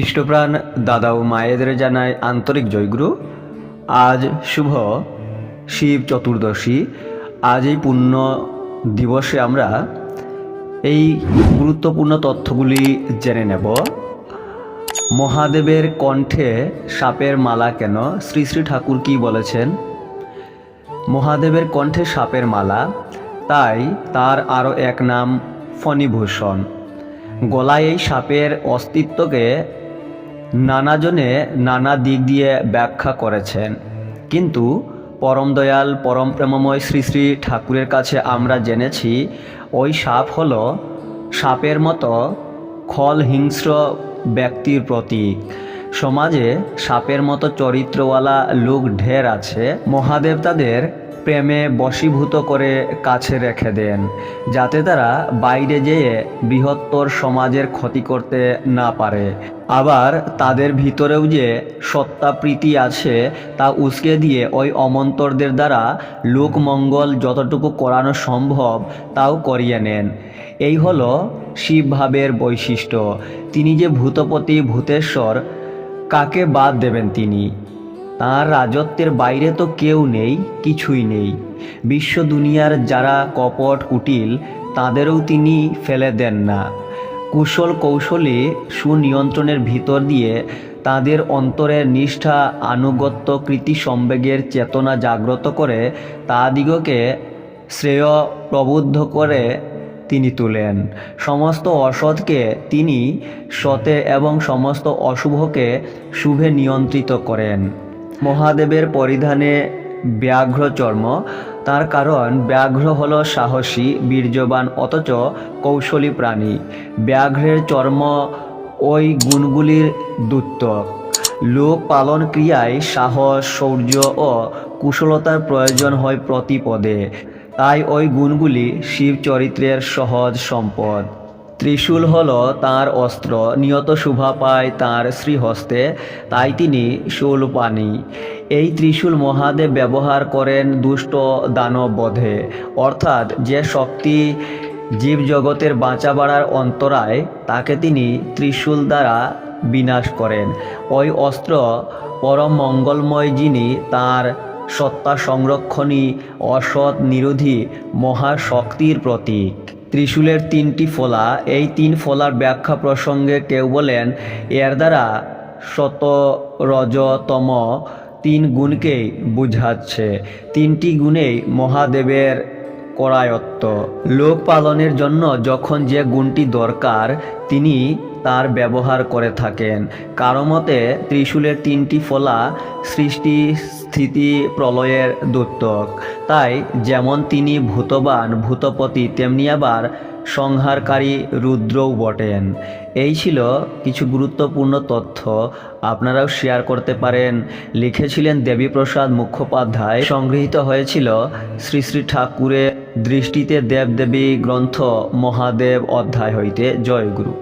ইষ্টপ্রাণ দাদা ও মায়েদের জানায় আন্তরিক জয়গুরু। আজ শুভ শিব চতুর্দশী। আজ এই পুণ্য দিবসে আমরা এই গুরুত্বপূর্ণ তথ্যগুলি জেনে নেব। মহাদেবের কণ্ঠে সাপের মালা কেন? শ্রী শ্রী ঠাকুর কি বলেছেন? মহাদেবের কণ্ঠে সাপের মালা, তাই তার আরও এক নাম ফণিভূষণ। গলায় এই সাপের অস্তিত্বকে নানাজনে নানা দিক দিয়ে ব্যাখ্যা করেছেন। কিন্তু পরম দয়াল, পরম প্রেমময় শ্রী শ্রী ঠাকুরের কাছে আমরা জেনেছি, ওই সাপ হল সাপের মতো খল হিংস্র ব্যক্তির প্রতীক। সমাজে সাপের মতো চরিত্রওয়ালা লোক ঢের আছে। মহাদেব তাদের প্রেমে বশীভূত করে কাছে রেখে দেন, যাতে তারা বাইরে যেয়ে বৃহত্তর সমাজের ক্ষতি করতে না পারে। আবার তাদের ভিতরেও যে সত্তাপ্রীতি আছে, তা উস্কে দিয়ে ওই অমন্তরদের দ্বারা লোকমঙ্গল যতটুকু করানো সম্ভব, তাও করিয়ে নেন। এই হলো শিবভাবের বৈশিষ্ট্য। তিনি যে ভূতপতি ভূতেশ্বর, কাকে বাদ দেবেন তিনি? তাঁর রাজত্বের বাইরে তো কেউ নেই, কিছুই নেই। বিশ্ব দুনিয়ার যারা কপট, কুটিল, তাদেরও তিনি ফেলে দেন না। কুশল কৌশলী সুনিয়ন্ত্রণের ভিতর দিয়ে তাদের অন্তরের নিষ্ঠা, আনুগত্য, কৃতি সম্বেগের চেতনা জাগ্রত করে তাদিগকে শ্রেয় প্রবুদ্ধ করে তিনি তুলেন। সমস্ত অসৎকে তিনি সতে এবং সমস্ত অশুভকে শুভে নিয়ন্ত্রিত করেন। মহাদেবের পরিধানে ব্যাঘ্র চর্ম। তার কারণ ব্যাঘ্র হল সাহসী, বীর্যবান, অথচ কৌশলী প্রাণী। ব্যাঘ্রের চর্ম ওই গুণগুলির দ্যুত্তক লোক পালন ক্রিয়ায় সাহস, শৌর্য ও কুশলতার প্রয়োজন হয় প্রতিপদে তাই ওই গুণগুলি শিব চরিত্রের সহজ সম্পদ। ত্রিশূল হল তার অস্ত্র, নিয়ত শোভা পায় তার শ্রীহস্তে, তাই তিনি শূলপাণি। এই ত্রিশূল মহাদেব ব্যবহার করেন দুষ্ট দানব বধে অর্থাৎ যে শক্তি জীবজগতের বাঁচা বাড়ার অন্তরায়, তাকে তিনি ত্রিশূল দ্বারা বিনাশ করেন। ওই অস্ত্র পরম মঙ্গলময় যিনি, তার সত্তা সংরক্ষণী, অসৎ, নিরোধী মহাশক্তির প্রতীক। ত্রিশূলের তিনটি ফলা। এই তিন ফলার ব্যাখ্যা প্রসঙ্গে কেউ বলেন, এর দ্বারা শত রজতম তিন গুণকেই বুঝাচ্ছে। তিনটি গুণেই মহাদেবের করায়ত্ত। লোক পালনের জন্য যখন যে গুণটি দরকার, তিনি তার ব্যবহার করে থাকেন। কারও মতে, ত্রিশূলের তিনটি ফলা সৃষ্টি স্থিতি প্রলয়ের দূতক তাই, যেমন তিনি ভূতবান, ভূতপতি, তেমনি আবার সংহারকারী রুদ্রও বটেন। এই ছিল কিছু গুরুত্বপূর্ণ তথ্য। আপনারাও শেয়ার করতে পারেন। লিখেছিলেন দেবীপ্রসাদ মুখোপাধ্যায়। সংগৃহীত হয়েছিল শ্রী শ্রী ঠাকুরের দৃষ্টিতে দেবদেবী গ্রন্থ মহাদেব অধ্যায় হইতে জয়গুরু।